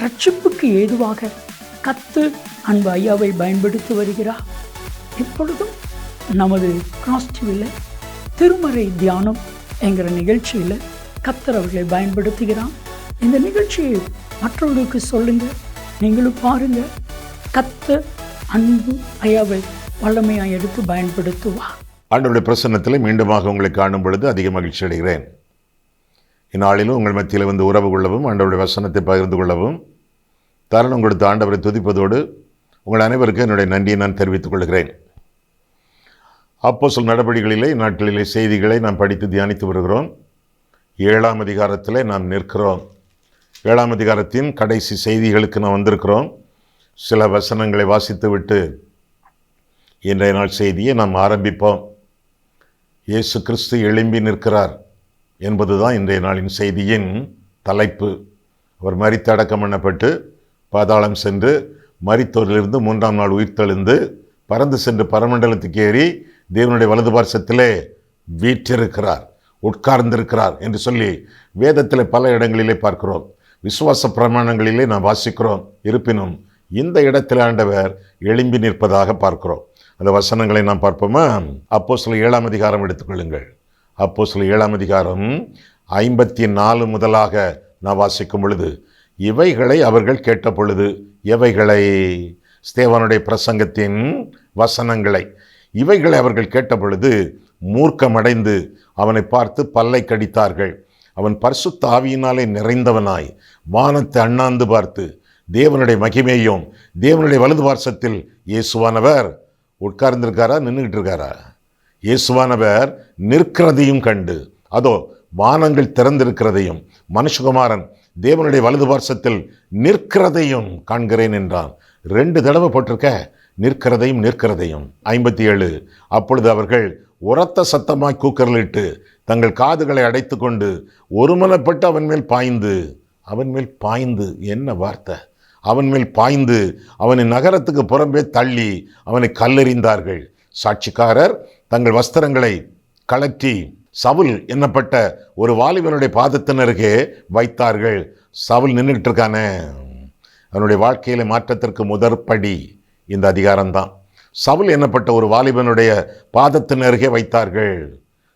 ரட்சிப்புக்கு ஏதுவாக கத்து அன்பு ஐயாவை பயன்படுத்தி வருகிறார். இப்பொழுதும் நமது கிராஸ்டிவில் திருமறை தியானம் என்கிற நிகழ்ச்சியில் கத்தர் அவர்களை பயன்படுத்துகிறான் இந்த நிகழ்ச்சியை மற்றவர்களுக்கு சொல்லுங்க நீங்களும் பாருங்க கத்த அன்பு ஐயாவை வல்லமையாக எடுத்து பயன்படுத்துவார். ஆண்டோடைய பிரசன்னத்தில் மீண்டுமாக உங்களை காணும் பொழுது அதிக மகிழ்ச்சி அடைகிறேன். இந்நாளிலும் உங்கள் மத்தியில் வந்து உறவு கொள்ளவும் ஆண்டவருடைய வசனத்தை பகிர்ந்து கொள்ளவும். தருணம் கொடுத்த ஆண்டவரை துதிப்பதோடு உங்கள் அனைவருக்கும் என்னுடைய நன்றியை நான் தெரிவித்துக் கொள்கிறேன். அப்போ சொல் நடவடிக்கைகளிலே நாட்களிலே செய்திகளை நாம் படித்து தியானித்து வருகிறோம். ஏழாம் அதிகாரத்தில் நாம் நிற்கிறோம். ஏழாம் அதிகாரத்தின் கடைசி செய்திகளுக்கு நாம் வந்திருக்கிறோம். சில வசனங்களை வாசித்துவிட்டு இன்றைய நாள் செய்தியை நாம் ஆரம்பிப்போம். இயேசு கிறிஸ்து எழும்பி நிற்கிறார். என்பதுதான் இன்றைய நாளின் செய்தியின் தலைப்பு. அவர் மறித்தடக்கம் எண்ணப்பட்டு பாதாளம் சென்று மறித்தோரிலிருந்து மூன்றாம் நாள் உயிர்த்தெழுந்து பறந்து சென்று பரமண்டலத்துக்கு ஏறி தேவனுடைய வலது பார்சத்திலே வீற்றிருக்கிறார் உட்கார்ந்திருக்கிறார் என்று சொல்லி வேதத்தில் பல இடங்களிலே பார்க்கிறோம். விசுவாச பிரமாணங்களிலே நாம் வாசிக்கிறோம். இருப்பினும் இந்த இடத்தில் ஆண்டவர் எழும்பி நிற்பதாக பார்க்கிறோம். அந்த வசனங்களை நாம் பார்ப்போமா? அப்போ சில ஏழாம் அதிகாரம் எடுத்துக்கொள்ளுங்கள். அப்போ சில ஏழாம் அதிகாரம் ஐம்பத்தி நாலு முதலாக நான் வாசிக்கும் பொழுது இவைகளை அவர்கள் கேட்ட பொழுது எவைகளை ஸ்தேவனுடைய பிரசங்கத்தின் வசனங்களை இவைகளை அவர்கள் கேட்ட பொழுது மூர்க்கமடைந்து அவனை பார்த்து பல்லை கடித்தார்கள். அவன் பரிசுத்த ஆவியினாலே நிறைந்தவனாய் வானத்தை அண்ணாந்து பார்த்து தேவனுடைய மகிமையும் தேவனுடைய வலது பார்சத்தில் இயேசுவானவர் உட்கார்ந்திருக்காரா நின்றுக்கிட்டு இருக்காரா? இயேசுவானவர் நிற்கிறதையும் கண்டு. அதோ வானங்கள் திறந்திருக்கிறதையும் மனுஷகுமாரன் தேவனுடைய வலது பார்சத்தில் நிற்கிறதையும் காண்கிறேன் என்றான். ரெண்டு தடவை போட்டிருக்க நிற்கிறதையும் நிற்கிறதையும். ஐம்பத்தி ஏழு அப்பொழுது அவர்கள் உரத்த சத்தமாய் கூக்கரலிட்டு தங்கள் காதுகளை அடைத்து கொண்டு ஒருமனப்பட்டு அவன் மேல் பாய்ந்து அவன் மேல் பாய்ந்து என்ன வார்த்தை? அவன் மேல் பாய்ந்து அவனை நகரத்துக்கு புறம்பே தள்ளி அவனை கல்லெறிந்தார்கள். சாட்சிக்காரர் தங்கள் வஸ்திரங்களை கலற்றி சவுல் என்னப்பட்ட ஒரு வாலிபனுடைய பாதத்தினருக்கு வைத்தார்கள். சவுல் நின்றுட்டு இருக்கானே அவனுடைய வாழ்க்கையில மாற்றத்திற்கு முதற்படி இந்த அதிகாரம்தான். சவுல் என்னப்பட்ட ஒரு வாலிபனுடைய பாதத்தின் அருகே வைத்தார்கள்.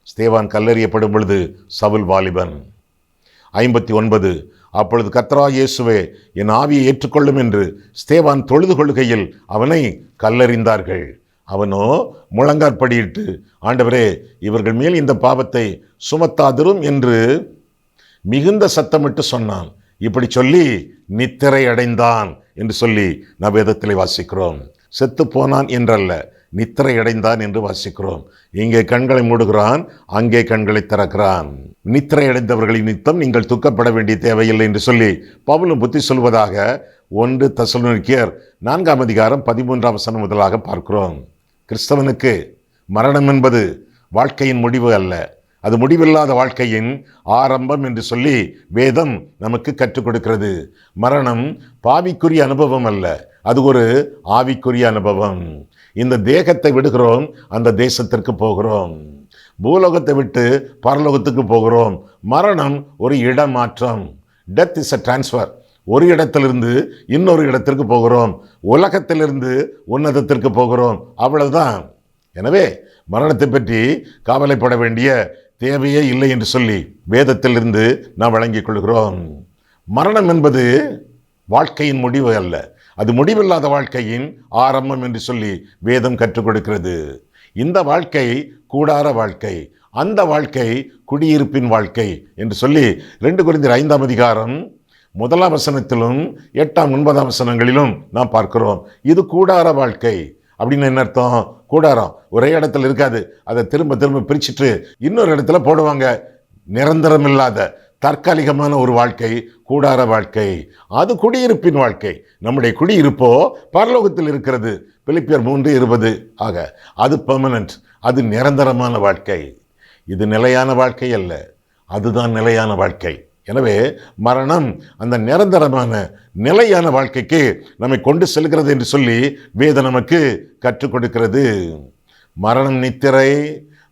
ஸ்தேவான் கல்லறியப்படும் பொழுது சவுல் வாலிபன். ஐம்பத்தி ஒன்பது அப்பொழுது கத்ரா இயேசுவே என் ஆவியை ஏற்றுக்கொள்ளும் என்று ஸ்தேவான் தொழுது கொள்கையில் அவனை கல்லறிந்தார்கள். அவனோ முழங்காற்படியிட்டு ஆண்டவரே இவர்கள் மேல் இந்த பாவத்தை சுமத்தாதிரும் என்று மிகுந்த சத்தமிட்டு சொன்னான். இப்படி சொல்லி நித்திரை அடைந்தான் என்று சொல்லி நாம் வேதத்தில் வாசிக்கிறோம். செத்து போனான் என்றல்ல நித்திரை அடைந்தான் என்று வாசிக்கிறோம். இங்கே கண்களை மூடுகிறான் அங்கே கண்களை திறக்கிறான். நித்திரை அடைந்தவர்களின் நித்தம் நீங்கள் துக்கப்பட வேண்டிய தேவையில்லை என்று சொல்லி பவுலும் புத்தி சொல்வதாக ஒன்று தசலுக்கியர் நான்காம் அதிகாரம் பதிமூன்றாம் வசனம் முதலாக பார்க்கிறோம். கிறிஸ்தவனுக்கு மரணம் என்பது வாழ்க்கையின் முடிவு அல்ல. அது முடிவில்லாத வாழ்க்கையின் ஆரம்பம் என்று சொல்லி வேதம் நமக்கு கற்றுக் கொடுக்கிறது. மரணம் பாவிக்குரிய அனுபவம் அல்ல. அது ஒரு ஆவிக்குரிய அனுபவம். இந்த தேகத்தை விடுகிறோம் அந்த தேசத்திற்கு போகிறோம். பூலோகத்தை விட்டு பரலோகத்துக்கு போகிறோம். மரணம் ஒரு இடமாற்றம். டெத் இஸ் அ டிரான்ஸ்ஃபர் ஒரு இடத்திலிருந்து இன்னொரு இடத்திற்கு போகிறோம். உலகத்திலிருந்து உன்னதத்திற்கு போகிறோம். அவ்வளவுதான். எனவே மரணத்தை பற்றி கவலைப்பட வேண்டிய தேவையே இல்லை என்று சொல்லி வேதத்திலிருந்து நாம் வழங்கிக் கொள்கிறோம். மரணம் என்பது வாழ்க்கையின் முடிவு அல்ல. அது முடிவில்லாத வாழ்க்கையின் ஆரம்பம் என்று சொல்லி வேதம் கற்றுக் கொடுக்கிறது. இந்த வாழ்க்கை கூடார வாழ்க்கை அந்த வாழ்க்கை குடியிருப்பின் வாழ்க்கை என்று சொல்லி ரெண்டு குறைந்தர் ஐந்தாம் அதிகாரம் முதலாம் வசனத்திலும் எட்டாம் ஒன்பதாம் வசனங்களிலும் நாம் பார்க்கிறோம் இது கூடார வாழ்க்கை. அப்படின்னு என்ன அர்த்தம்? கூடாரம். ஒரே இடத்துல இருக்காது. அதை திரும்ப திரும்ப பிரிச்சுட்டு இன்னொரு இடத்துல போடுவாங்க. நிரந்தரம் இல்லாத தற்காலிகமான ஒரு வாழ்க்கை கூடார வாழ்க்கை. அது குடியிருப்பின் வாழ்க்கை. நம்முடைய குடியிருப்போ பரலோகத்தில் இருக்கிறது. பிலிப்பியர் மூன்று இருபது. ஆக அது பெர்மனன்ட் அது நிரந்தரமான வாழ்க்கை. இது நிலையான வாழ்க்கை அல்ல. அதுதான் நிலையான வாழ்க்கை. எனவே மரணம் அந்த நிரந்தரமான நிலையான வாழ்க்கைக்கு நம்மை கொண்டு செல்கிறது என்று சொல்லி வேத நமக்கு கற்றுக் கொடுக்கிறது. மரணம் நித்திரை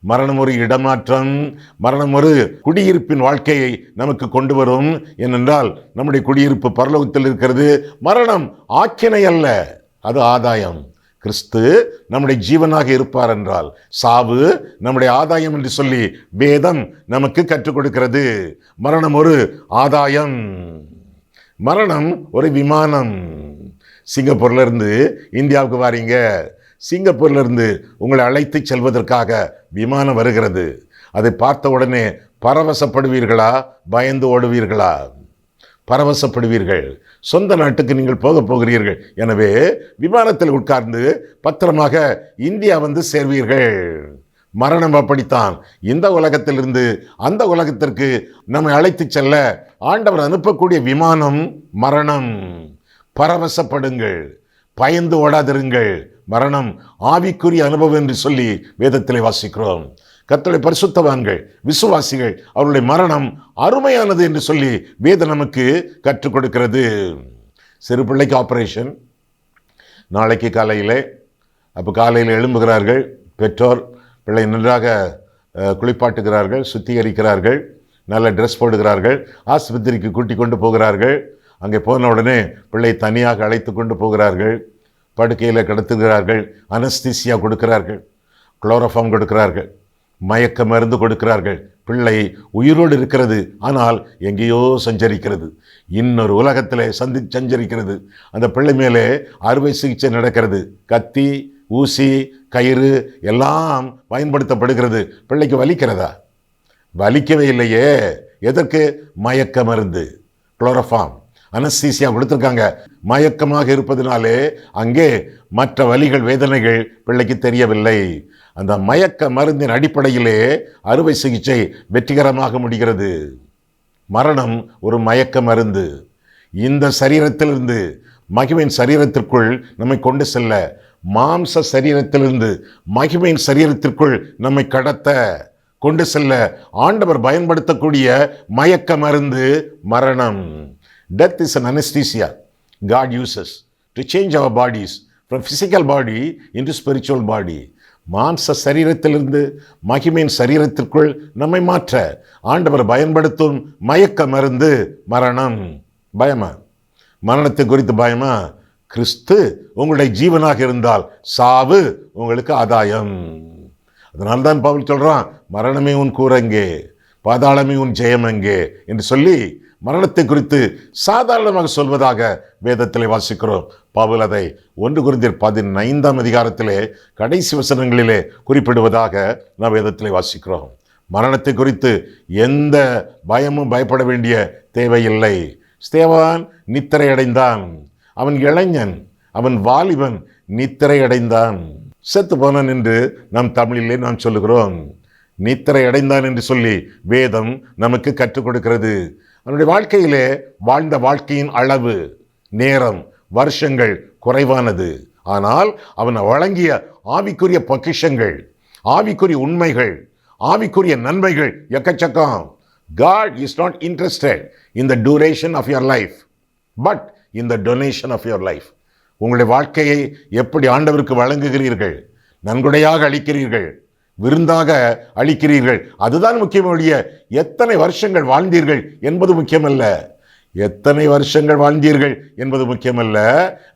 மரணம் ஒரு இடமாற்றம் மரணம் ஒரு குடியிருப்பின் வாழ்க்கையை நமக்கு கொண்டு வரும். ஏனென்றால் நம்முடைய குடியிருப்பு பரலோகத்தில் இருக்கிறது. மரணம் ஆக்கினை அல்ல அது ஆதாயம். கிறிஸ்து நம்முடைய ஜீவனாக இருப்பார் என்றால் சாவு நம்முடைய ஆதாயம் என்று சொல்லி வேதம் நமக்கு கற்றுக் கொடுக்கிறது. மரணம் ஒரு ஆதாயம். மரணம் ஒரு விமானம். சிங்கப்பூர்லேருந்து இந்தியாவுக்கு வாரீங்க. சிங்கப்பூர்லேருந்து உங்களை அழைத்து செல்வதற்காக விமானம் வருகிறது. அதை பார்த்த உடனே பரவசப்படுவீர்களா? பயந்து ஓடுவீர்களா? பரவசப்படுவீர்கள். சொந்த நாட்டுக்கு நீங்கள் போக போகிறீர்கள். எனவே விமானத்தில் உட்கார்ந்து பத்திரமாக இந்தியா வந்து சேர்வீர்கள். மரணம் அப்படித்தான். இந்த உலகத்திலிருந்து அந்த உலகத்திற்கு நம்மை அழைத்துச் செல்ல ஆண்டவர் அனுப்பக்கூடிய விமானம் மரணம். பரவசப்படுங்கள். பயந்து ஓடாதிருங்கள். மரணம் ஆவிக்குரிய அனுபவம் என்று சொல்லி வேதத்திலே வாசிக்கிறோம். கத்தளை பரிசுத்தவான்கள் விசுவாசிகள் அவருடைய மரணம் அருமையானது என்று சொல்லி வேதம் நமக்கு கற்றுக் கொடுக்கிறது. சிறு பிள்ளைக்கு ஆப்ரேஷன் நாளைக்கு காலையிலே அப்போ காலையில் எழும்புகிறார்கள். பெற்றோர் பிள்ளை நன்றாக குளிப்பாட்டுகிறார்கள் சுத்திகரிக்கிறார்கள் நல்ல ட்ரெஸ் போடுகிறார்கள் ஆஸ்பத்திரிக்கு கூட்டி கொண்டு போகிறார்கள். அங்கே போன உடனே பிள்ளை தனியாக அழைத்து கொண்டு போகிறார்கள். படுக்கையில் கடத்துகிறார்கள் அனஸ்தீசியா கொடுக்கிறார்கள் குளோரோஃபார்ம் கொடுக்கிறார்கள். மயக்க மருந்து கொடுக்கிறார்கள். பிள்ளை உயிரோடு இருக்கிறது. ஆனால் எங்கேயோ சஞ்சரிக்கிறது. இன்னொரு உலகத்தில் சந்தி சஞ்சரிக்கிறது. அந்த பிள்ளை மேலே அறுவை சிகிச்சை நடக்கிறது. கத்தி ஊசி கயிறு எல்லாம் பயன்படுத்தப்படுகிறது. பிள்ளைக்கு வலிக்கிறதா? வலிக்கவே இல்லையே. எதற்கு? மயக்க மருந்து. குளோரோஃபார்ம். அனஸ்தீசியா கொடுத்துருக்காங்க. மயக்கமாக இருப்பதினாலே அங்கே மற்ற வலிகள் வேதனைகள் பிள்ளைக்கு தெரியவில்லை. அந்த மயக்க மருந்தின் அடிப்படையிலே அறுவை சிகிச்சை வெற்றிகரமாக முடிகிறது. மரணம் ஒரு மயக்க மருந்து. இந்த சரீரத்திலிருந்து மகிமையின் சரீரத்திற்குள் நம்மை கொண்டு செல்ல மாம்ச சரீரத்திலிருந்து மகிமையின் சரீரத்திற்குள் நம்மை கடத்த கொண்டு செல்ல ஆண்டவர் பயன்படுத்தக்கூடிய மயக்க மருந்து மரணம். Death is an anesthesia. God uses to change our bodies from physical body into spiritual body மாம்ச சரீரத்திலிருந்து மகிமையின் சரீரத்திற்குள் நம்மை மாற்ற ஆண்டவர் பயன்படுத்தும் மயக்க மருந்து மரணம். பயமா? மரணத்தை குறித்து பயமா? கிறிஸ்து உங்களுடைய ஜீவனாக இருந்தால் சாவு உங்களுக்கு ஆதாயம். அதனால்தான் பவுல் சொல்கிறான் மரணமே உன் கூறங்கே பாதாளமே உன் ஜெயம் எங்கே என்று சொல்லி மரணத்தை குறித்து சாதாரணமாக சொல்வதாக வேதத்தில் வாசிக்கிறோம். பவுல் அதை ஒன்று குறிந்தர் பதினைந்தாம் அதிகாரத்திலே கடைசி வசனங்களிலே குறிப்பிடுவதாக நாம் வேதத்திலே வாசிக்கிறோம். மரணத்தை குறித்து எந்த பயமும் பயப்பட வேண்டிய தேவையில்லை. ஸ்தேவான் நித்திரை அடைந்தான் அவன் இளைஞன் அவன் வாலிபன் நித்திரை அடைந்தான் செத்து போனான் என்று நாம் தமிழிலே நாம் சொல்லுகிறோம். நித்திரை அடைந்தான் என்று சொல்லி வேதம் நமக்கு கற்றுக் கொடுக்கிறது. அவனுடைய வாழ்க்கையிலே வாழ்ந்த வாழ்க்கையின் அளவு நேரம் வருஷங்கள் குறைவானது. ஆனால் அவன் வழங்கிய ஆவிக்குரிய பொக்கிஷங்கள் ஆவிக்குரிய உண்மைகள் ஆவிக்குரிய நன்மைகள் எக்கச்சக்கம். God is not interested in the duration of your life but in the donation of your life உங்களுடைய வாழ்க்கையை எப்படி ஆண்டவருக்கு வழங்குகிறீர்கள்? நன்கொடையாக அளிக்கிறீர்கள்? விருந்தாக அளிக்கிறீர்கள்? அதுதான் முக்கியமொழிய. எத்தனை வருஷங்கள் வாழ்ந்தீர்கள் என்பது முக்கியமல்ல. எத்தனை வருஷங்கள் வாழ்ந்தீர்கள் என்பது முக்கியமல்ல.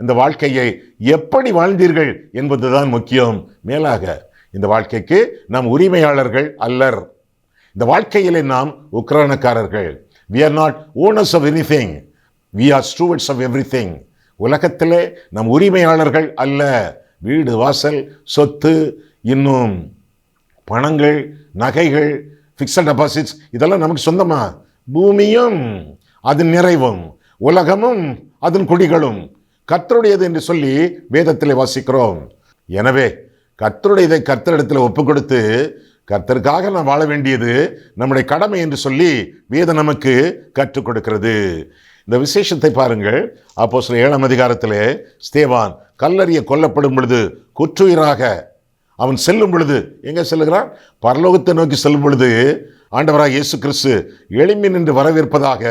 இந்த வாழ்க்கையை எப்படி வாழ்ந்தீர்கள் என்பதுதான் முக்கியம். மேலாக இந்த வாழ்க்கைக்கு நாம் உரிமையாளர்கள் அல்லர். இந்த வாழ்க்கையிலே நாம் உக்ரானக்காரர்கள் we are not owners of anything we are stewards of everything உலகத்திலே நம் உரிமையாளர்கள் அல்ல. வீடு வாசல் சொத்து இன்னும் பணங்கள் நகைகள் ஃபிக்ஸட் டெபாசிட்ஸ் இதெல்லாம் நமக்கு சொந்தமா? பூமியும். அதன் நிறைவும். உலகமும் அதன் குடிகளும். கர்த்தருடையது என்று சொல்லி வேதத்தில் வாசிக்கிறோம். எனவே கர்த்தருடையதை கர்த்தரிடத்தில் ஒப்பு கொடுத்து கர்த்தருக்காக நாம் வாழ வேண்டியது நம்முடைய கடமை என்று சொல்லி வேதம் நமக்கு கற்றுக் கொடுக்கிறது. இந்த விசேஷத்தை பாருங்கள். அப்போ சில ஏழாம் அதிகாரத்திலே ஸ்தேவான் கல்லறிய கொல்லப்படும் பொழுது குற்றுயிராக அவன் செல்லும் பொழுது எங்கே செல்லுகிறான்? பரலோகத்தை நோக்கி செல்லும் பொழுது ஆண்டவராக இயேசு கிறிஸ்து எளிமை நின்று வரவேற்பதாக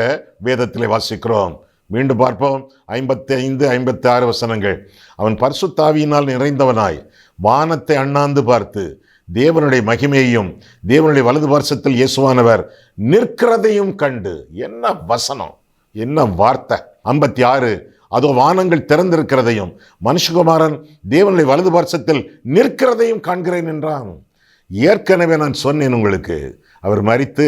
வேதத்திலே வாசிக்கிறோம். மீண்டும் பார்ப்போம். ஐம்பத்தி ஐந்து ஐம்பத்தி ஆறு வசனங்கள். அவன் பரிசுத்தாவியினால் நிறைந்தவனாய் வானத்தை அண்ணாந்து பார்த்து தேவனுடைய மகிமையையும் தேவனுடைய வலது பார்சத்தில் இயேசுவானவர் நிற்கிறதையும் கண்டு. என்ன வசனம் என்ன வார்த்தை. ஐம்பத்தி ஆறு அதோ வானங்கள் திறந்திருக்கிறதையும் மனுஷகுமாரன் தேவனுடைய வலது பார்சத்தில் நிற்கிறதையும் காண்கிறேன் என்றான். ஏற்கனவே நான் சொன்னேன் உங்களுக்கு அவர் மறித்து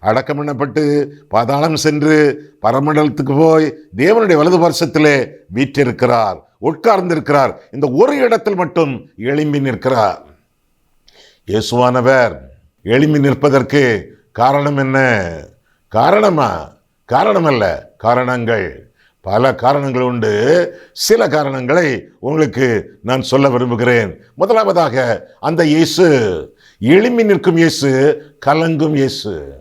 அடக்கம் பண்ணப்பட்டு பாதாளம் சென்று பரமண்டலத்துக்கு போய் தேவனுடைய வலது பார்சத்திலே வீற்றிருக்கிறார் உட்கார்ந்திருக்கிறார். இந்த ஒரு இடத்தில் மட்டும் எழும்பி நிற்கிறார். இயேசுவானவர் எழும்பி நிற்பதற்கு காரணம் என்ன? காரணமா? காரணமல்ல. காரணங்கள். பல காரணங்கள் உண்டு. சில காரணங்களை உங்களுக்கு நான் சொல்ல விரும்புகிறேன். முதலாவதாக அந்த இயேசு எழும்பி நிற்கும் இயேசு கலங்கும் இயேசு.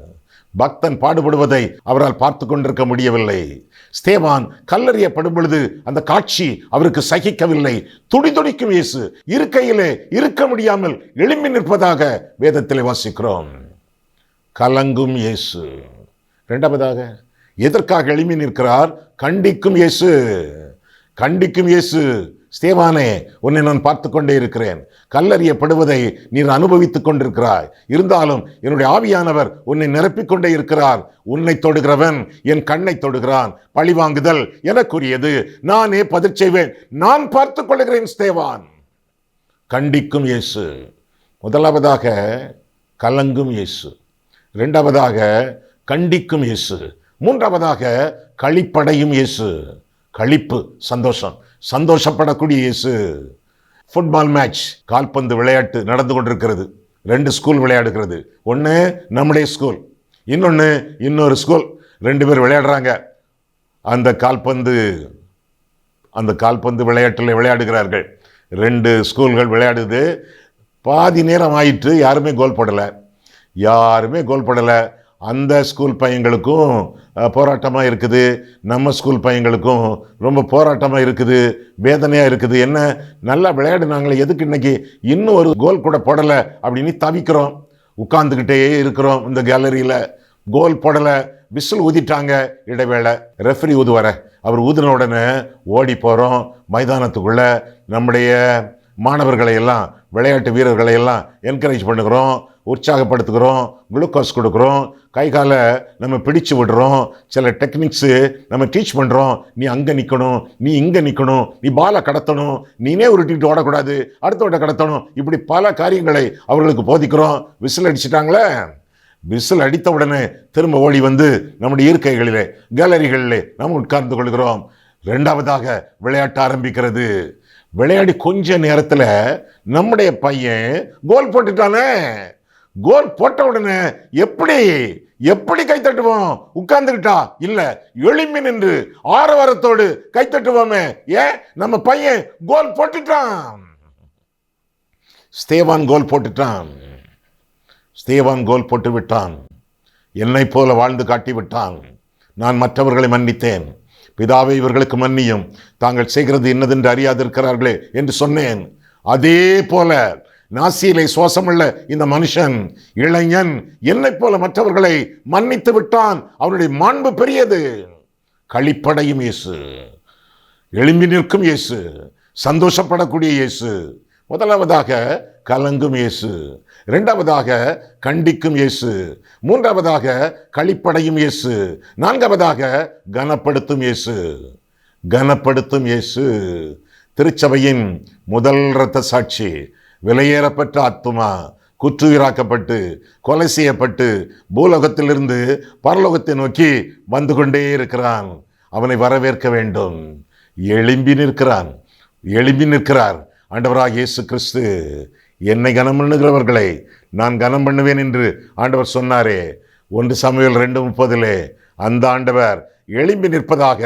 பக்தன் பாடுபடுவதை அவரால் பார்த்து கொண்டிருக்க முடியவில்லை. ஸ்தேவான் கல்லறியப்படும் பொழுது அந்த காட்சி அவருக்கு சகிக்கவில்லை. துடி துடிக்கும் இயேசு இருக்கையிலே இருக்க முடியாமல் எழும்பி நிற்பதாக வேதத்தில் வாசிக்கிறோம். கலங்கும் இயேசு. இரண்டாவதாக எதற்காக எழும்பி நிற்கிறார்? கண்டிக்கும் இயேசு. கண்டிக்கும் இயேசு. ஸ்தேவானே உன்னை நான் பார்த்து கொண்டே இருக்கிறேன். கல்லறியப்படுவதை நீர் அனுபவித்துக் கொண்டிருக்கிறாய். இருந்தாலும் என்னுடைய ஆவியானவர் உன்னை நிரப்பிக் கொண்டே இருக்கிறார். உன்னை தொடுகிறவன் என் கண்ணை தொடுகிறான். பழிவாங்குதல் எனக்குரியது. நானே பதிர் செய்வேன். நான் பார்த்துக் கொள்கிறேன் ஸ்தேவான். கண்டிக்கும் இயேசு. முதலாவதாக கலங்கும் இயேசு. இரண்டாவதாக கண்டிக்கும் இயேசு. மூன்றாவதாக களிப்படையும் இயேசு. களிப்பு சந்தோஷம். சந்தோஷப்படக்கூடிய இயேசு. ஃபுட்பால் மேட்ச் கால்பந்து விளையாட்டு நடந்து கொண்டிருக்கிறது. ரெண்டு ஸ்கூல் விளையாடுகிறது. ஒன்று நம்முடைய ஸ்கூல் இன்னொன்று இன்னொரு ஸ்கூல் ரெண்டு பேர் விளையாடுறாங்க. அந்த கால்பந்து அந்த கால்பந்து விளையாட்டில் விளையாடுகிறார்கள். ரெண்டு ஸ்கூல்கள் விளையாடுது. பாதி நேரம் ஆயிட்டு யாருமே கோல் போடலை. யாருமே கோல் போடலை. அந்த ஸ்கூல் பையங்களுக்கும் போராட்டமாக இருக்குது. நம்ம ஸ்கூல் பையங்களுக்கும் ரொம்ப போராட்டமாக இருக்குது. வேதனையாக இருக்குது. என்ன? நல்லா விளையாடுனாங்களே எதுக்கு இன்னைக்கு இன்னும் ஒரு கோல் கூட போடலை அப்படின்னு தவிக்கிறோம். உட்காந்துக்கிட்டே இருக்கிறோம் இந்த கேலரியில் கோல் போடலை. விசில் ஊதிட்டாங்க இடைவேளை. ரெஃப்ரி ஊதுவார. அவர் ஊதின உடனே ஓடி போகிறோம் மைதானத்துக்குள்ளே நம்முடைய மாணவர்களை எல்லாம் விளையாட்டு வீரர்களை எல்லாம் என்கரேஜ் பண்ணுகிறோம். உற்சாகப்படுத்துகிறோம் குளுக்கோஸ் கொடுக்குறோம் கை காலை நம்ம பிடிச்சு விடுறோம் சில டெக்னிக்ஸு நம்ம டீச் பண்ணுறோம் நீ அங்கே நிற்கணும் நீ இங்கே நிற்கணும் நீ பாலை கடத்தணும் நீனே உருட்டிட்டு ஓடக்கூடாது அடுத்தவட்ட கடத்தணும். இப்படி பல காரியங்களை அவர்களுக்கு போதிக்கிறோம். விசில் அடிச்சிட்டாங்களே? விசில் அடித்த உடனே திரும்ப ஓடி வந்து நம்முடைய இருக்கைகளிலே கேலரிகளிலே நாம் உட்கார்ந்து கொள்கிறோம். ரெண்டாவதாக விளையாட்டு ஆரம்பிக்கிறது. விளையாடி கொஞ்ச நேரத்தில் நம்முடைய பையன் கோல் போட்டுட்டானே? கோல் போட்ட உடனே எப்படி எப்படி கை தட்டுவோம்? உட்கார்ந்துக்கிட்டா இல்ல எளிமை நின்று ஆரவாரத்தோடு கை தட்டுவோமே. ஏன் நம்ம பையன் கோல் போட்டுட்டான். ஸ்தேவான் கோல் போட்டுட்டான். ஸ்தேவான் கோல் போட்டு விட்டான். என்னை போல வாழ்ந்து காட்டி விட்டான். நான் மற்றவர்களை மன்னித்தேன். பிதாவை இவர்களுக்கு மன்னியும். தாங்கள் செய்கிறது என்னதென்று அறியாதிருக்கிறார்களே என்று சொன்னேன். அதே போல நாசியிலே சுவாசமுள்ள இந்த மனுஷன் இளைஞன் என்னைப் போல மற்றவர்களை மன்னித்து விட்டான். அவனுடைய மாண்பு பெரியது. களிப்படையும் இயேசு. எழும்பி நிற்கும் இயேசு. சந்தோஷப்படக்கூடிய இயேசு. முதலாவதாக கலங்கும் இயேசு. இரண்டாவதாக கண்டிக்கும் இயேசு. மூன்றாவதாக களிப்படையும் இயேசு. நான்காவதாக கனப்படுத்தும் இயேசு. கனப்படுத்தும் இயேசு. திருச்சபையின் முதல் இரத்த சாட்சி. விலையேறப்பட்ட ஆத்மா குற்றுயிராக்கப்பட்டு கொலை செய்யப்பட்டு பூலோகத்திலிருந்து பரலோகத்தை நோக்கி வந்து கொண்டே இருக்கிறான். அவனை வரவேற்க வேண்டும். எழும்பி நிற்கிறான். எழும்பி நிற்கிறார். ஆண்டவராக இயேசு கிறிஸ்து என்னை கனம் பண்ணுகிறவர்களை நான் கனம் பண்ணுவேன் என்று ஆண்டவர் சொன்னாரே. ஒன்று சமையல் ரெண்டு முப்பதிலே அந்த ஆண்டவர் எழும்பி நிற்பதாக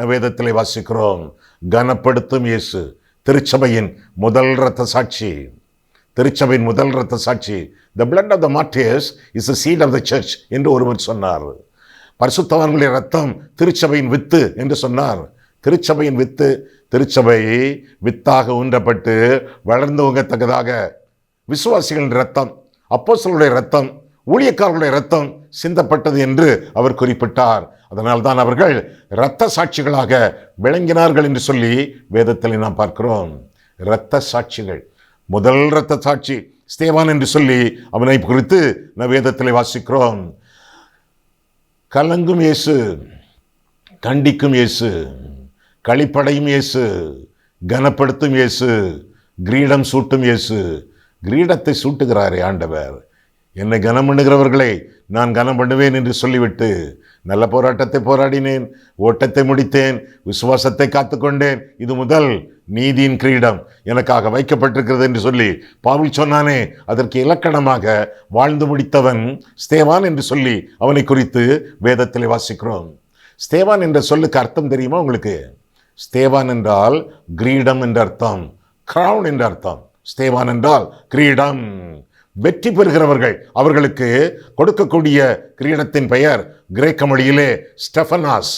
நவேதத்தில் வாசிக்கிறோம். கனப்படுத்தும் இயேசு. திருச்சபையின் முதல் இரத்த சாட்சி. திருச்சபையின் முதல் இரத்த சாட்சி. The blood of the martyrs is the seed of the church என்று ஒருவர் சொன்னார். பரிசுத்தவர்களுடைய ரத்தம் திருச்சபையின் வித்து என்று சொன்னார். திருச்சபையின் வித்து திருச்சபை வித்தாக ஊன்றப்பட்டு வளர்ந்து உங்கத்தக்கதாக விசுவாசிகளின் ரத்தம் அப்போசலுடைய ரத்தம் ஊழியக்காரர்களுடைய ரத்தம் சிந்தப்பட்டது என்று அவர் குறிப்பிட்டார். அதனால் தான் அவர்கள் இரத்த சாட்சிகளாக விளங்கினார்கள் என்று சொல்லி வேதத்தில் நாம் பார்க்கிறோம். இரத்த சாட்சிகள். முதல் இரத்த சாட்சி ஸ்தேவான் என்று சொல்லி அவனை குறித்து நம் வேதத்தில் வாசிக்கிறோம். கலங்கும் இயேசு கண்டிக்கும் இயேசு களிப்படையும் இயேசு கனப்படுத்தும் இயேசு கிரீடம் சூட்டும் இயேசு கிரீடத்தை சூட்டுகிறாரே ஆண்டவர். என்னை கனம் பண்ணுகிறவர்களை நான் கனம் பண்ணுவேன் என்று சொல்லிவிட்டு நல்ல போராட்டத்தை போராடினேன் ஓட்டத்தை முடித்தேன் விசுவாசத்தை காத்துக்கொண்டேன். இது முதல் நீதியின் கிரீடம். எனக்காக வைக்கப்பட்டிருக்கிறது என்று சொல்லி பாவில் சொன்னானே அதற்கு இலக்கணமாக வாழ்ந்து முடித்தவன் ஸ்தேவான் என்று சொல்லி அவனை குறித்து வேதத்தில் வாசிக்கிறோம். ஸ்தேவான் என்ற சொல்லுக்கு அர்த்தம் தெரியுமா உங்களுக்கு? ஸ்தேவான் என்றால் கிரீடம் என்ற அர்த்தம் கிரவுன் என்ற அர்த்தம். ஸ்தேவான் என்றால் கிரீடம். வெற்றி பெறுகிறவர்கள். அவர்களுக்கு கொடுக்கக்கூடிய கிரீடத்தின் பெயர் கிரேக்க மொழியிலே ஸ்டெஃபனாஸ்.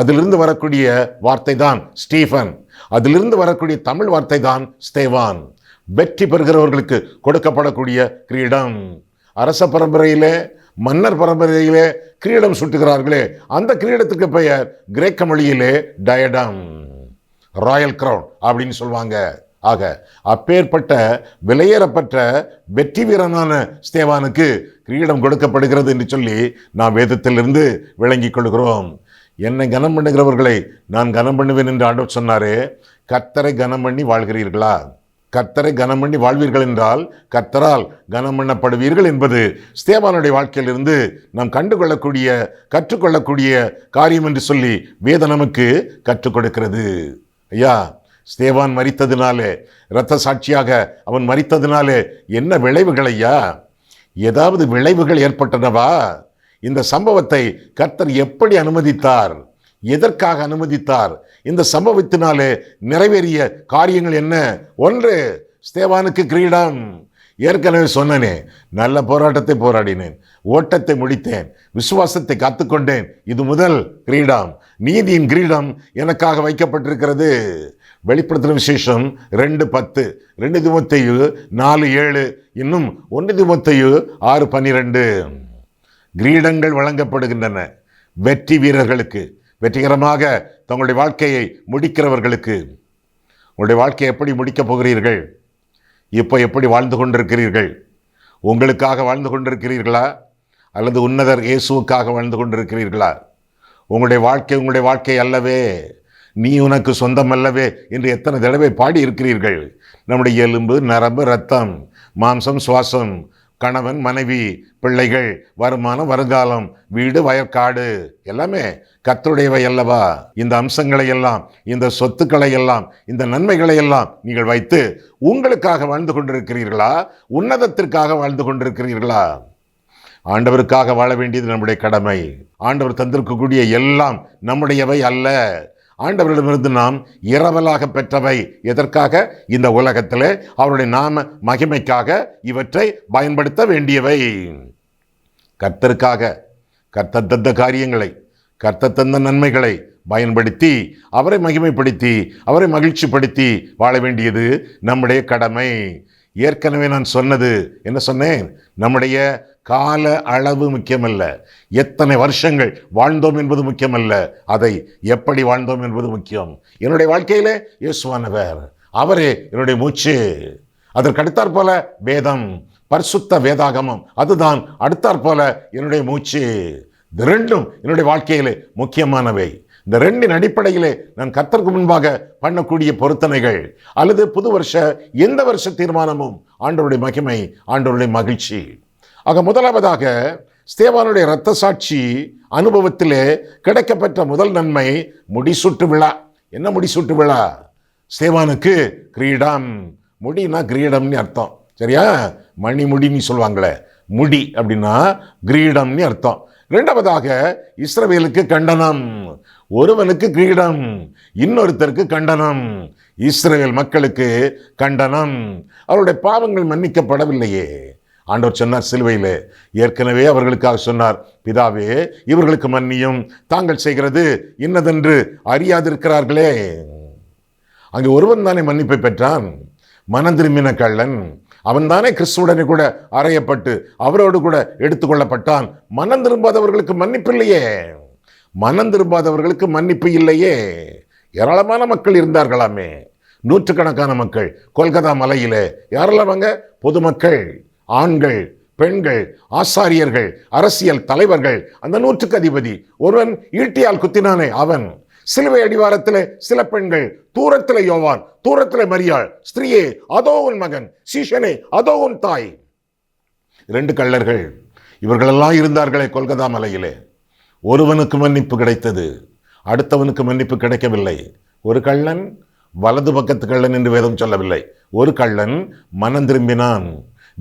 அதிலிருந்து வரக்கூடிய வார்த்தை தான் ஸ்டீஃபன். அதிலிருந்து வரக்கூடிய தமிழ் வார்த்தை தான் ஸ்தேவான். வெற்றி பெறுகிறவர்களுக்கு கொடுக்கப்படக்கூடிய கிரீடம். அரச பரம்பரையிலே மன்னர் பரம்பரையிலே கிரீடம் சுட்டுகிறார்களே. அந்த கிரீடத்துக்கு பெயர் கிரேக்க மொழியிலே டயடம். ராயல் கிரவுன் அப்படின்னு சொல்லுவாங்க. ஆக அப்பேற்பட்ட விலையேறப்பட்ட வெற்றி வீரனான ஸ்தேவானுக்கு கிரீடம் கொடுக்கப்படுகிறது என்று சொல்லி நாம் வேதத்திலிருந்து விளங்கிக் கொள்கிறோம். என்னை கனம் பண்ணுகிறவர்களை நான் கனம் பண்ணுவேன் என்று ஆண்டவர் சொன்னாரே கத்தரை கனம் பண்ணி வாழ்கிறீர்களா? கத்தரை கனம் பண்ணி வாழ்வீர்கள் என்றால் கத்தரால் கனம் பண்ணப்படுவீர்கள் என்பது ஸ்தேவானுடைய வாழ்க்கையிலிருந்து நாம் கண்டுகொள்ளக்கூடிய கற்றுக்கொள்ளக்கூடிய காரியம் என்று சொல்லி வேத நமக்கு கற்றுக் கொடுக்கிறது. ஐயா ஸ்தேவான் மறித்ததினாலே இரத்த சாட்சியாக அவன் மறித்ததினாலே என்ன விளைவுகள் ஐயா ஏதாவது விளைவுகள் ஏற்பட்டனவா? இந்த சம்பவத்தை கர்த்தர் எப்படி அனுமதித்தார்? எதற்காக அனுமதித்தார்? இந்த சம்பவத்தினாலே நிறைவேறிய காரியங்கள் என்ன? ஒன்று ஸ்தேவானுக்கு கிரீடம். ஏற்கனவே சொன்னனே நல்ல போராட்டத்தை போராடினேன் ஓட்டத்தை முடித்தேன் விசுவாசத்தை காத்துக்கொண்டேன் இது முதல் கிரீடம். நீதியின் கிரீடம் எனக்காக வைக்கப்பட்டிருக்கிறது. வெளிப்படுத்தின விசேஷம் ரெண்டு பத்து ரெண்டு திமுத்தையு நாலு ஏழு இன்னும் ஒன்று திமுத்தையு ஆறு பன்னிரெண்டு. கிரீடங்கள் வழங்கப்படுகின்றன வெற்றி வீரர்களுக்கு வெற்றிகரமாக தங்களுடைய வாழ்க்கையை முடிக்கிறவர்களுக்கு. உங்களுடைய வாழ்க்கையை எப்படி முடிக்கப் போகிறீர்கள்? இப்போ எப்படி வாழ்ந்து கொண்டிருக்கிறீர்கள்? உங்களுக்காக வாழ்ந்து கொண்டிருக்கிறீர்களா? அல்லது உன்னதர் இயேசுவுக்காக வாழ்ந்து கொண்டிருக்கிறீர்களா? உங்களுடைய வாழ்க்கை உங்களுடைய வாழ்க்கை அல்லவே. நீ உனக்கு சொந்தமல்லவே என்று எத்தனை தடவை பாடி இருக்கிறீர்கள் நம்முடைய எலும்பு நரம்பு ரத்தம் மாம்சம் சுவாசம் கணவன் மனைவி பிள்ளைகள் வருமானம் வருங்காலம் வீடு வயற்காடு எல்லாமே கத்துடையவை அல்லவா? இந்த அம்சங்களை எல்லாம் இந்த சொத்துக்களை எல்லாம் இந்த நன்மைகளை எல்லாம் நீங்கள் வைத்து உங்களுக்காக வாழ்ந்து கொண்டிருக்கிறீர்களா? உன்னதத்திற்காக வாழ்ந்து கொண்டிருக்கிறீர்களா? ஆண்டவருக்காக வாழ வேண்டியது நம்முடைய கடமை. ஆண்டவர் தந்திருக்கக்கூடிய எல்லாம் நம்முடையவை அல்ல. ஆண்டவரிடமிருந்து நாம் இரவலாக பெற்றவை. எதற்காக? இந்த உலகத்திலே அவருடைய நாம மகிமைக்காக இவற்றை பயன்படுத்த வேண்டியவை. கர்த்தருக்காக கர்த்தர் தந்த காரியங்களை கர்த்தர் தந்த நன்மைகளை பயன்படுத்தி அவரை மகிமைப்படுத்தி அவரை மகிழ்ச்சிப்படுத்தி வாழ வேண்டியது நம்முடைய கடமை. ஏற்கனவே நான் சொன்னது என்ன சொன்னேன்? நம்முடைய கால அளவு முக்கியமல்ல. எத்தனை வருஷங்கள் வாழ்ந்தோம் என்பது முக்கியமல்ல. அதை எப்படி வாழ்ந்தோம் என்பது முக்கியம். என்னுடைய வாழ்க்கையிலே இயேசுவானவர். அவரே என்னுடைய மூச்சு. அதற்கு போல வேதம் பரிசுத்த வேதாகமம் அதுதான் அடுத்தாற் போல என்னுடைய மூச்சு. இந்த ரெண்டும் என்னுடைய வாழ்க்கையிலே முக்கியமானவை. இந்த ரெண்டின் அடிப்படையிலே நான் கத்தருக்கு முன்பாக பண்ணக்கூடிய பொருத்தனைகள் அல்லது புது வருஷ எந்த வருஷ தீர்மானமும் ஆண்டவருடைய மகிமை ஆண்டவருடைய மகிழ்ச்சி. ஆக முதலாவதாக ஸ்தேவானுடைய இரத்த சாட்சி அனுபவத்திலே கிடைக்கப்பெற்ற முதல் நன்மை முடிசூட்டு விழா. என்ன முடிசூட்டு விழா? ஸ்தேவானுக்கு கிரீடம். முடினா கிரீடம்னு அர்த்தம். சரியா? மணிமுடின்னு சொல்லுவாங்களே. முடி அப்படின்னா கிரீடம்னு அர்த்தம். இரண்டாவதாக இஸ்ரவேலுக்கு கண்டனம். ஒருவனுக்கு கிரீடம் இன்னொருத்தருக்கு கண்டனம். இஸ்ரேல் மக்களுக்கு கண்டனம். அவருடைய பாவங்கள் மன்னிக்கப்படவில்லையே. ஆண்டவர் சொன்னார் சிலுவையில். ஏற்கனவே அவர்களுக்காக சொன்னார் பிதாவே இவர்களுக்கு மன்னியும். தாங்கள் செய்கிறது இன்னதென்று அறியாதிருக்கிறார்களே. அங்கே ஒருவன் தானே மன்னிப்பை பெற்றான். மனம் திரும்பின கள்ளன் அவன்தானே கிறிஸ்துவுடனே கூட அறையப்பட்டு அவரோடு கூட எடுத்துக்கொள்ளப்பட்டான். மனம் திரும்பாதவர்களுக்கு மன்னிப்பு இல்லையே. மனம் திரும்பாதவர்களுக்கு மன்னிப்பு இல்லையே. ஏராளமான மக்கள் இருந்தார்களாமே. நூற்றுக்கணக்கான மக்கள். கொல்கத்தா மலையில். யாரெல்லாம் அங்கே? பொதுமக்கள். ஆண்கள் பெண்கள் ஆசாரியர்கள் அரசியல் தலைவர்கள் அந்த நூற்றுக்கு அதிபதி. ஒருவன் ஈட்டியால் குத்தினானே அவன். சிலுவை அடிவாரத்தில் சில பெண்கள் தூரத்தில் யோவான் தூரத்தில் மரியாள் ஸ்திரீயே அதோ உன் மகன் சீஷனே அதோ உன் தாய். இரண்டு கள்ளர்கள். இவர்களெல்லாம் இருந்தார்களே கொல்கதா மலையிலே. ஒருவனுக்கு மன்னிப்பு கிடைத்தது அடுத்தவனுக்கு மன்னிப்பு கிடைக்கவில்லை. ஒரு கள்ளன் வலது பக்கத்து கள்ளன் என்று வேதம் சொல்லவில்லை. ஒரு கள்ளன் மனம் திரும்பினான்.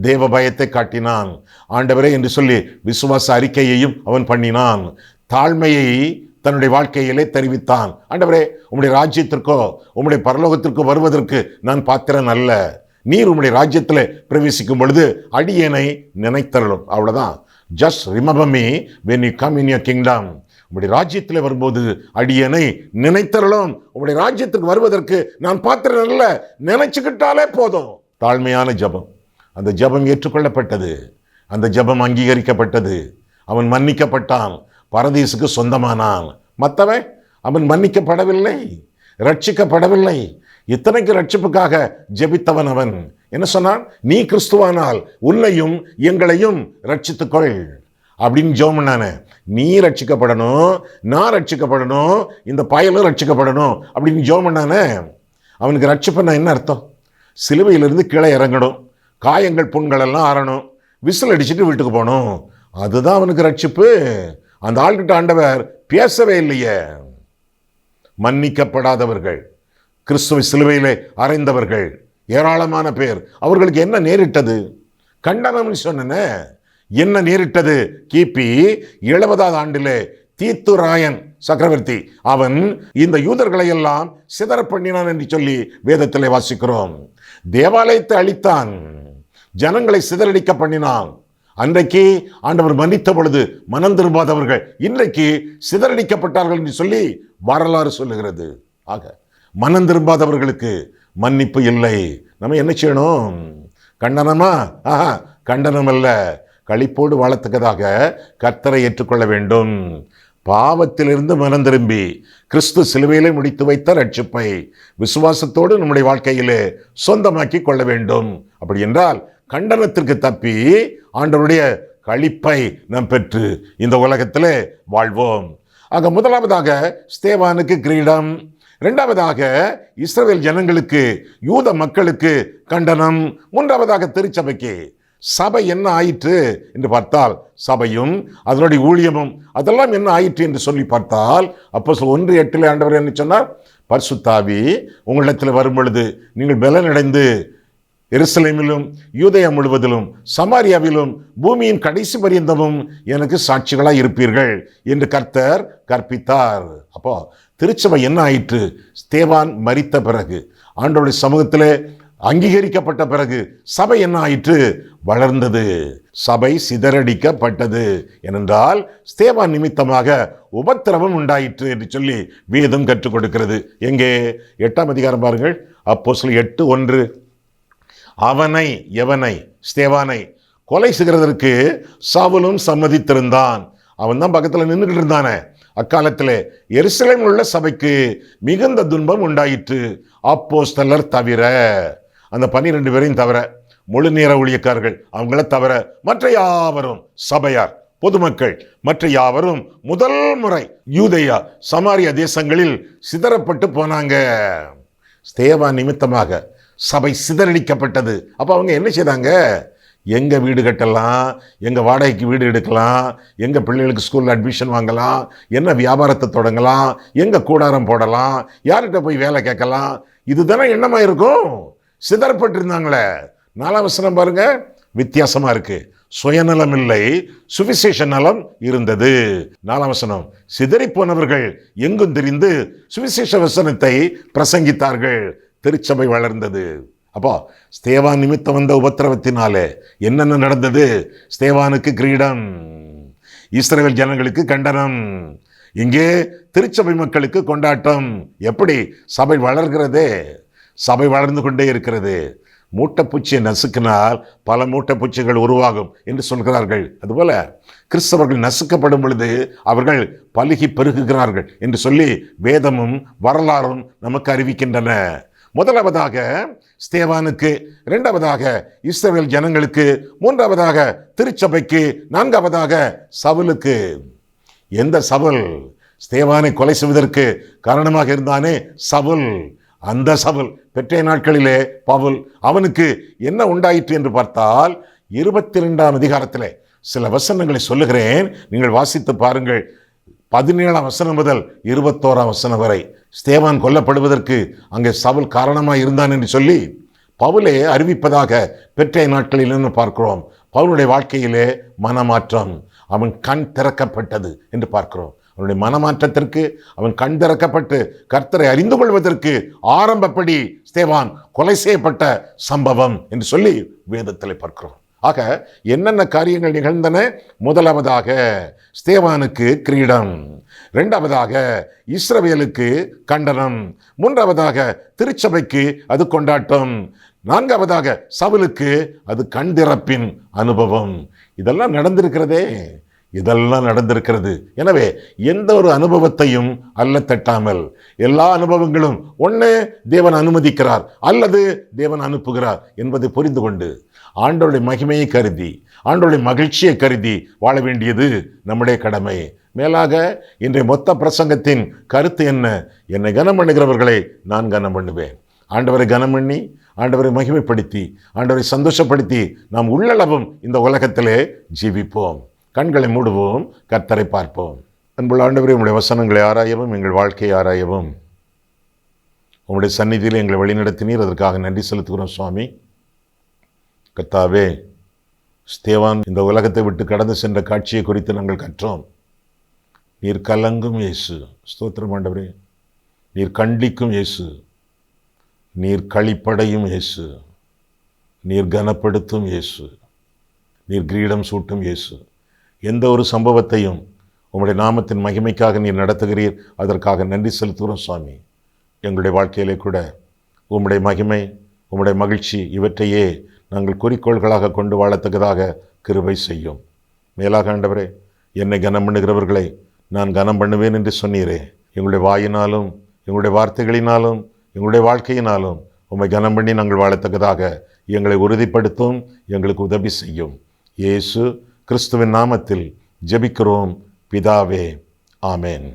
தேவ பயத்தை காட்டினான். ஆண்டவரே என்று சொல்லி விசுவாச அறிக்கையையும் அவன் பண்ணினான். தாழ்மையை தன்னுடைய வாழ்க்கையிலே தெரிவித்தான். ஆண்டவரே உம்முடைய ராஜ்யத்திற்கோ உம்முடைய பரலோகத்திற்கோ வருவதற்கு நான் பாத்திரன் அல்ல. நீர் உம்முடைய ராஜ்யத்தில் பிரவேசிக்கும் பொழுது அடியனை நினைத்தரலும் அவ்வளோதான் just remember me when you come in your kingdom உம்முடைய ராஜ்யத்தில் வரும்போது அடியனை நினைத்தரலும் உம்முடைய ராஜ்யத்துக்கு வருவதற்கு நான் பாத்திரன் அல்ல. நினைச்சுக்கிட்டாலே போதும். தாழ்மையான ஜெபம். அந்த ஜெபம் ஏற்றுக்கொள்ளப்பட்டது. அந்த ஜெபம் அங்கீகரிக்கப்பட்டது. அவன் மன்னிக்கப்பட்டான். பரதீசுக்கு சொந்தமானான். மற்றவன் அவன் மன்னிக்கப்படவில்லை. ரட்சிக்கப்படவில்லை. இத்தனைக்கு ரட்சிப்புக்காக ஜெபித்தவன் அவன். என்ன சொன்னான்? நீ கிறிஸ்துவானால் உன்னையும் எங்களையும் ரட்சித்துக்கொள். அப்படின்னு ஜெபம் நீ ரட்சிக்கப்படணும். நான் ரட்சிக்கப்படணும். இந்த பயலும் ரட்சிக்கப்படணும். அப்படின்னு ஜெபம் அவனுக்கு ரட்சிப்புன்னா என்ன அர்த்தம்? சிலுவையிலிருந்து கீழே இறங்கணும். காயங்கள் புண்கள் எல்லாம் ஆறணும். விசில் அடிச்சுட்டு வீட்டுக்கு போகணும். அதுதான் அவனுக்கு ரட்சிப்பு. அந்த ஆள்கிட்ட ஆண்டவர் பேசவே இல்லையே. மன்னிக்கப்படாதவர்கள் கிறிஸ்துவ சிலுவையிலே அறைந்தவர்கள் ஏராளமான பேர். அவர்களுக்கு என்ன நேரிட்டது? கண்டனம்னு சொன்னனே. என்ன நேரிட்டது? கிபி எழுபதாவது ஆண்டிலே தீத்துராயன் சக்கரவர்த்தி. அவன் இந்த யூதர்களை எல்லாம் சிதற பண்ணினான் என்று சொல்லி வேதத்திலே வாசிக்கிறோம். தேவாலயத்தை அழித்தான். ஜனங்களை சிதறடிக்க பண்ணினான். அன்றைக்கு ஆண்டவர் மன்னித்த பொழுது மனம் திரும்பாதவர்கள் இன்றைக்கு சிதறடிக்கப்பட்டார்கள் என்று சொல்லி வரலாறு சொல்லுகிறது. ஆக மனம் திரும்பாதவர்களுக்கு மன்னிப்பு இல்லை. நம்ம என்ன செய்யணும்? கண்டனமா? ஆஹா கண்டனம் அல்ல களிப்போடு வாழத்தக்கதாக கர்த்தரை ஏற்றுக்கொள்ள வேண்டும். பாவத்திலிருந்து மனம் திரும்பி கிறிஸ்து சிலுவையிலே முடித்து வைத்த ரட்சிப்பை விசுவாசத்தோடு நம்முடைய வாழ்க்கையிலே சொந்தமாக்கி கொள்ள வேண்டும். அப்படி என்றால் கண்டனத்திற்கு தப்பி ஆண்டவருடைய கழிப்பை நாம் பெற்று இந்த உலகத்தில் வாழ்வோம். ஆக முதலாவதாக ஸ்தேவானுக்கு கிரீடம். இரண்டாவதாக இஸ்ரேல் ஜனங்களுக்கு யூத மக்களுக்கு கண்டனம். மூன்றாவதாக திருச்சபைக்கு சபை என்ன ஆயிற்று என்று பார்த்தால் சபையும் அதனுடைய ஊழியமும் அதெல்லாம் என்ன ஆயிற்று என்று சொல்லி பார்த்தால் அப்போ ஒன்று எட்டில் ஆண்டவர் என்ன சொன்னார்? பர்சுத்தாவி உங்களிடத்தில் வரும் பொழுது நீங்கள் பலனடைந்து எருசலேமிலும் யூதயா முழுவதிலும் சமாரியாவிலும் பூமியின் கடைசி பரியந்தமும் எனக்கு சாட்சிகளாக இருப்பீர்கள் என்று கர்த்தர் கற்பித்தார். அப்போ திருச்சபை என்ன ஆயிற்று? ஸ்தேவான் மறித்த பிறகு ஆண்டோடைய சமூகத்திலே அங்கீகரிக்கப்பட்ட பிறகு சபை என்ன ஆயிற்று? வளர்ந்தது. சபை சிதறடிக்கப்பட்டது. ஏனென்றால் ஸ்தேவான் நிமித்தமாக உபத்திரவம் உண்டாயிற்று என்று சொல்லி வேதம் கற்றுக் கொடுக்கிறது. எங்கே? எட்டாம் அதிகாரம் பாருங்கள். அப்போ எட்டு ஒன்று. அவனை எவனை? ஸ்தேவானை. கொலை செய்கிறதற்கு சாவலும் சம்மதித்திருந்தான். அவன் தான் பக்கத்தில் நின்றுகிட்டு இருந்தானே. அக்காலத்தில் எருசலேமில் உள்ள சபைக்கு மிகுந்த துன்பம் உண்டாயிற்று. அப்போஸ்தலர் தவிர அந்த பன்னிரெண்டு பேரையும் தவிர முழு நேர ஊழியக்காரர்கள் அவங்கள தவிர மற்ற யாவரும் சபையார் பொதுமக்கள் மற்ற யாவரும் முதல் முறை யூதையா சமாரியா தேசங்களில் சிதறப்பட்டு போனாங்க. ஸ்தேவா நிமித்தமாக சபை சிதறடிக்கப்பட்டது. அப்போ அவங்க என்ன செய்தாங்க? எங்கள் வீடு கட்டலாம் எங்கள் வாடகைக்கு வீடு எடுக்கலாம் எங்கள் பிள்ளைகளுக்கு ஸ்கூலில் அட்மிஷன் வாங்கலாம் என்ன வியாபாரத்தை தொடங்கலாம் எங்கள் கூடாரம் போடலாம் யார்கிட்ட போய் வேலை கேட்கலாம் இதுதானே எண்ணமா இருக்கும்? சிதறப்பட்டிருந்தாங்களே. நாலாம் வசனம் பாருங்க வித்தியாசமாக இருக்குது சுயநலம் இல்லை சுவிசேஷ நலம் இருந்தது. நாலாம் வசனம் சிதறி போனவர்கள் எங்கும் தெரிந்து சுவிசேஷ வசனத்தை பிரசங்கித்தார்கள். திருச்சபை வளர்ந்தது. அப்போ ஸ்தேவான் நிமித்தம் வந்த உபத்திரவத்தினாலே என்னென்ன நடந்தது? ஸ்தேவானுக்கு கிரீடம் இஸ்ரேல் ஜனங்களுக்கு கண்டனம் இங்கே திருச்சபை மக்களுக்கு கொண்டாட்டம். எப்படி? சபை வளர்கிறதே சபை வளர்ந்து கொண்டே இருக்கிறது. மூட்டைப்பூச்சியை நசுக்கினால் பல மூட்டைப்பூச்சிகள் உருவாகும் என்று சொல்கிறார்கள். அதுபோல கிறிஸ்தவர்கள் நசுக்கப்படும் பொழுது அவர்கள் பலுகி பெருகுகிறார்கள் என்று சொல்லி வேதமும் வரலாறும் நமக்கு அறிவிக்கின்றன. முதலாவதாக ஸ்தேவானுக்கு இரண்டாவதாக இஸ்ரவேல் ஜனங்களுக்கு மூன்றாவதாக திருச்சபைக்கு நான்காவதாக சவுலுக்கு. எந்த சவுல்? ஸ்தேவானை கொலை செய்வதற்கு காரணமாக இருந்தானே சவுல். அந்த சவுல் பெற்றைய நாட்களிலே பவுல் அவனுக்கு என்ன உண்டாயிற்று என்று பார்த்தால் இருபத்தி ரெண்டாம் அதிகாரத்தில் சில வசனங்களை சொல்லுகிறேன். நீங்கள் வாசித்து பாருங்கள். பதினேழாம் வசனம் முதல் இருபத்தோராம் வசனம் வரை ஸ்தேவான் கொல்லப்படுவதற்கு அங்கே சவுல் காரணமாக இருந்தான் என்று சொல்லி பவுலே அறிவிப்பதாக பெற்ற நாட்களில் என்று பார்க்கிறோம். பவுலுடைய வாழ்க்கையிலே மனமாற்றம் அவன் கண் திறக்கப்பட்டது என்று பார்க்கிறோம். அவனுடைய மனமாற்றத்திற்கு அவன் கண் திறக்கப்பட்டு கர்த்தரை அறிந்து கொள்வதற்கு ஆரம்பப்படி ஸ்தேவான் கொலை செய்யப்பட்ட சம்பவம் என்று சொல்லி வேதத்தில் பார்க்கிறோம். ஆக என்னென்ன காரியங்கள் நிகழ்ந்தன? முதலாவதாக ஸ்தேவானுக்கு கிரீடம் ரெண்டாவதாக இஸ்ரவேலுக்கு கண்டனம் மூன்றாவதாக திருச்சபைக்கு அது கொண்டாட்டம் நான்காவதாக சவுலுக்கு அது கண்திறப்பின் அனுபவம். இதெல்லாம் நடந்திருக்கிறதே இதெல்லாம் நடந்திருக்கிறது. எனவே எந்த ஒரு அனுபவத்தையும் அல்ல தட்டாமல் எல்லா அனுபவங்களும் ஒன்று தேவன் அனுமதிக்கிறார் அல்லது தேவன் அனுப்புகிறார் என்பதை புரிந்து கொண்டு ஆண்டோருடைய மகிமையை கருதி ஆண்டோருடைய மகிழ்ச்சியை கருதி வாழ வேண்டியது நம்முடைய கடமை. மேலாக இன்றைய மொத்த பிரசங்கத்தின் கருத்து என்ன? என்னை கனம் பண்ணுகிறவர்களை நான் கனம் பண்ணுவேன். ஆண்டவரை கனம் பண்ணி ஆண்டவரை மகிமைப்படுத்தி ஆண்டவரை சந்தோஷப்படுத்தி நாம் உள்ளளவும் இந்த உலகத்திலே ஜீவிப்போம். கண்களை மூடுவோம் கர்த்தரை பார்ப்போம். அன்புள்ள ஆண்டவரே உங்களுடைய வசனங்களை ஆராயவும் எங்கள் வாழ்க்கையை ஆராயவும். உங்களுடைய சந்நிதியில் எங்களை வழிநடத்தினீர். அதற்காக நன்றி செலுத்துகிறோம் சுவாமி. கத்தாவே ஸ்தேவான் இந்த உலகத்தை விட்டு கடந்து சென்ற காட்சியை குறித்து நாங்கள் கற்றோம். நீர் கலங்கும் இயேசு. ஸ்தோத்திரம் ஆண்டவரே. நீர் கண்டிக்கும் இயேசு. நீர் களிப்படையும் இயேசு. நீர் கனப்படுத்தும் இயேசு. நீர் கிரீடம் சூட்டும் இயேசு. எந்த ஒரு சம்பவத்தையும் உம்முடைய நாமத்தின் மகிமைக்காக நீர் நடத்துகிறீர். அதற்காக நன்றி செலுத்துகிறோம் சுவாமி. எங்களுடைய வாழ்க்கையிலே கூட உம்முடைய மகிமை உம்முடைய மகிழ்ச்சி இவற்றையே நாங்கள் குறிக்கோள்களாக கொண்டு வாழத்தக்கதாக கிருபை செய்யும். மேலாக ஆண்டவரே என்னை கனம் பண்ணுகிறவர்களை நான் கனம் பண்ணுவேன் என்று சொன்னீரே. எங்களுடைய வாயினாலும் எங்களுடைய வார்த்தைகளினாலும் எங்களுடைய வாழ்க்கையினாலும் உம்மை கனம் பண்ணி நாங்கள் வாழத்தக்கதாக எங்களை உறுதிப்படுத்தும் எங்களுக்கு உதவி செய்யும். இயேசு கிறிஸ்துவின் நாமத்தில் ஜெபிக்கிறோம். பிதாவே ஆமேன்.